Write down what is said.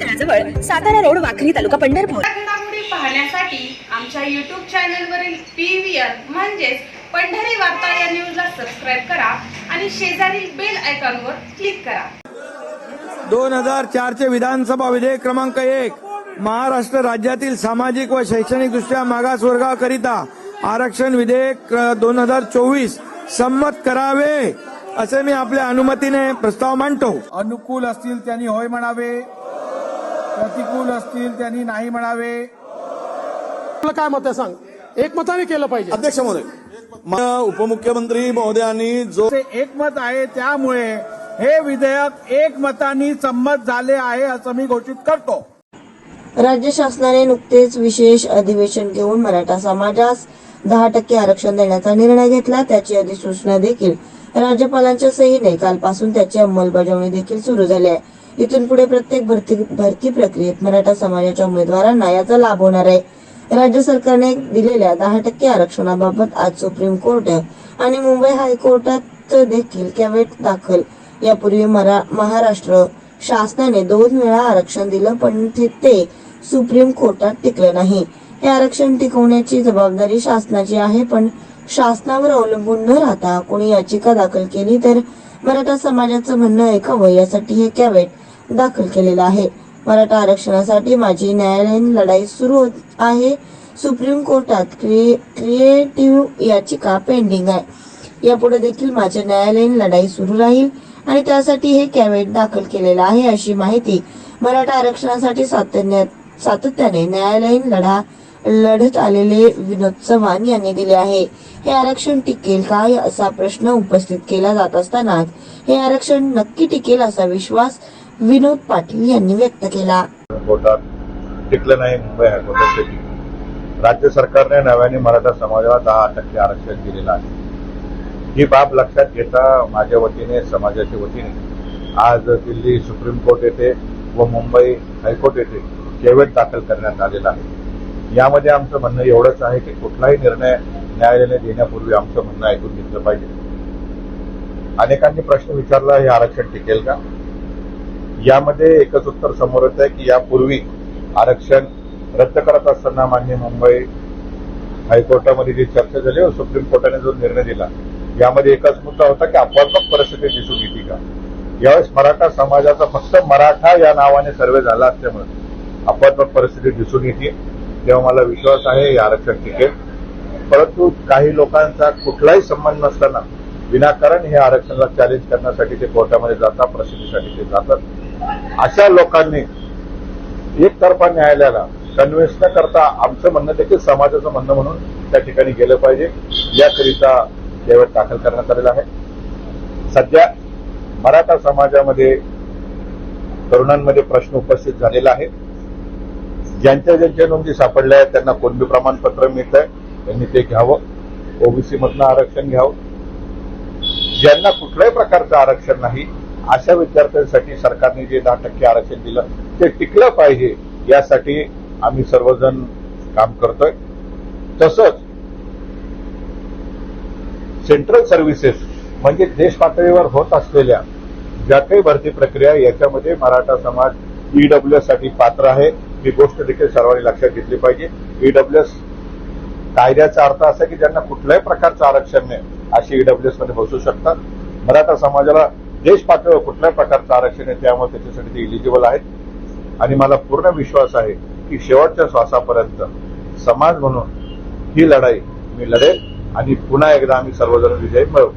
तळाजवळ Satara road Wakhari तालुका पंढरपूर. पाहण्यासाठी आमच्या YouTube चॅनलवरील पी व्ही आर म्हणजेच पंढरी वार्ता या न्यूजला सबस्क्राईब करा आणि शेजारील बेल आयकॉनवर क्लिक करा. दोन हजार चारचे विधानसभा विधेयक क्रमांक एक महाराष्ट्र राज्यातील सामाजिक व शैक्षणिक दृष्ट्या मागास वर्गाकरिता आरक्षण विधेयक दोन हजार चोवीस संमत करावे असे मी आपल्या अनुमतीने प्रस्ताव मांडतो. अनुकूल असतील त्यांनी होय म्हणावे. प्रतिकूल असतील त्यांनी नाही म्हणावे. आपलं काय मत आहे सांग? एकमताने केलं पाहिजे. अध्यक्ष महोदय उपमुख्यमंत्री महोदयांनी जो एकमत आहे त्यामुळे हे विधेयक एकमताने संमत झाले आहे असं मी घोषित करतो. राज्य शासनाने नुकतेच विशेष अधिवेशन घेऊन मराठा समाजास दहा टक्के आरक्षण देण्याचा निर्णय घेतला त्याची अधिसूचना देखील. राज्यपालांच्या सहीने कालपासून त्याची अंमलबजावणी देखील सुरू झाली आहे. इथून पुढे प्रत्येक भरती भरती प्रक्रियेत मराठा समाजाच्या उमेदवारांना याचा लाभ होणार आहे. राज्य सरकारने दिलेल्या दहा टक्के आरक्षणाबाबत आज सुप्रीम कोर्ट आणि मुंबई हायकोर्टात देखील कॅवेट दाखल. यापूर्वी मरा महाराष्ट्र शासनाने दोन वेळा आरक्षण दिलं पण ते- ते सुप्रीम कोर्टात टिकलं नाही. हे आरक्षण टिकवण्याची जबाबदारी शासनाची आहे पण शासनावर अवलंबून न राहता कोणी याचिका दाखल केली तर मराठा समाजाचं म्हणणं ऐकावं यासाठी हे कॅवेट दाखल केलेलं आहे. मराठा आरक्षणासाठी माझी न्यायालयीन लढाई सुरू होत आहे. सुप्रीम कोर्टात क्रिए क्रिएटिव्ह याचिका पेंडिंग आहे. यापुढे देखील माझ्या न्यायालयीन लढाई सुरू राहील आणि त्यासाठी हे कॅवेट दाखल केलेलं आहे अशी माहिती मराठा आरक्षणासाठी सातत्याने न्यायालयीन लढा लढत आलेले विनोद चव्हाण यांनी दिले आहे. हे आरक्षण टिकेल काय असा प्रश्न उपस्थित केला जात असतानाच हे आरक्षण नक्की टिकेल असा विश्वास विनोद पाटील यांनी व्यक्त केला. टिकलं नाही मुंबई हायकोर्टात राज्य सरकारने नव्याने मराठा समाजाला दहा टक्के आरक्षण दिलेलं आहे. ही बाब लक्षात घेता माझ्या वतीने समाजाच्या वतीने आज दिल्ली सुप्रीम कोर्ट येथे व मुंबई हायकोर्ट येथे केवेट दाखल करण्यात आलेला आहे. यामध्ये आमचं म्हणणं एवढंच आहे की कुठलाही निर्णय न्यायालयाने देण्यापूर्वी आमचं म्हणणं ऐकून घेतलं पाहिजे. अनेकांनी प्रश्न विचारला हे आरक्षण टिकेल का? यामध्ये एकच उत्तर समोर येत आहे की यापूर्वी आरक्षण रद्द करत असताना मान्य मुंबई हायकोर्टामध्ये जी चर्चा झाली व सुप्रीम कोर्टाने जो निर्णय दिला यामध्ये एकच मुद्दा होता की अपवात्मक परिस्थिती दिसून येते का? यावेळेस मराठा समाजाचा फक्त मराठा या नावाने सर्वे झाला असल्यामुळे अपवात्मक परिस्थिती दिसून येते. तेव्हा मला विश्वास आहे हे आरक्षण टिकेल परंतु काही लोकांचा कुठलाही संबंध नसताना विनाकारण हे आरक्षणाला चॅलेंज करण्यासाठी ते कोर्टामध्ये जातात प्रसिद्धीसाठी ते जातात. अशा लोकांनी एकतर्फा न्यायालयाला कन्व्हिन्स न करता आमचं म्हणणं देखील समाजाचं म्हणणं म्हणून त्या ठिकाणी गेलं पाहिजे. याकरिता देवत दाखल करण्यात आलेला आहे. सध्या मराठा समाजामध्ये तरुणांमध्ये प्रश्न उपस्थित झालेला आहे. ज्यांच्या ज्यांच्या नोंदी सापडल्या आहेत त्यांना कोणबी प्रमाणपत्र मिळत आहे त्यांनी ते घ्यावं. ओबीसी मधनं आरक्षण घ्यावं. ज्यांना कुठल्याही प्रकारचं आरक्षण नाही अशा विद्यार्थ्यांसाठी सरकारने जे दहा टक्के आरक्षण दिलं ते टिकलं पाहिजे यासाठी आम्ही सर्वजण काम करतोय. तसंच सेंट्रल सर्व्हिसेस म्हणजे देश पातळीवर होत असलेल्या ज्या काही भरती प्रक्रिया याच्यामध्ये मराठा समाज ईडब्ल्यूएससाठी पात्र आहे. ही गोष्ट देखील सर्वांनी लक्षात घेतली पाहिजे. ईडब्ल्यूएस कायद्याचा अर्थ असा की ज्यांना कुठल्याही प्रकारचं आरक्षण नाही अशी ईडब्ल्यूएसमध्ये बसू शकतात. मराठा समाजाला देश पातळीवर कुठल्याही प्रकारचं आरक्षण आहे त्यामुळे त्याच्यासाठी ते इलिजिबल आहेत. आणि मला पूर्ण विश्वास आहे की शेवटच्या श्वासापर्यंत समाज म्हणून ही लढाई मी लढेल आणि पुन्हा एकदा आम्ही सर्वजण विजय मिळवू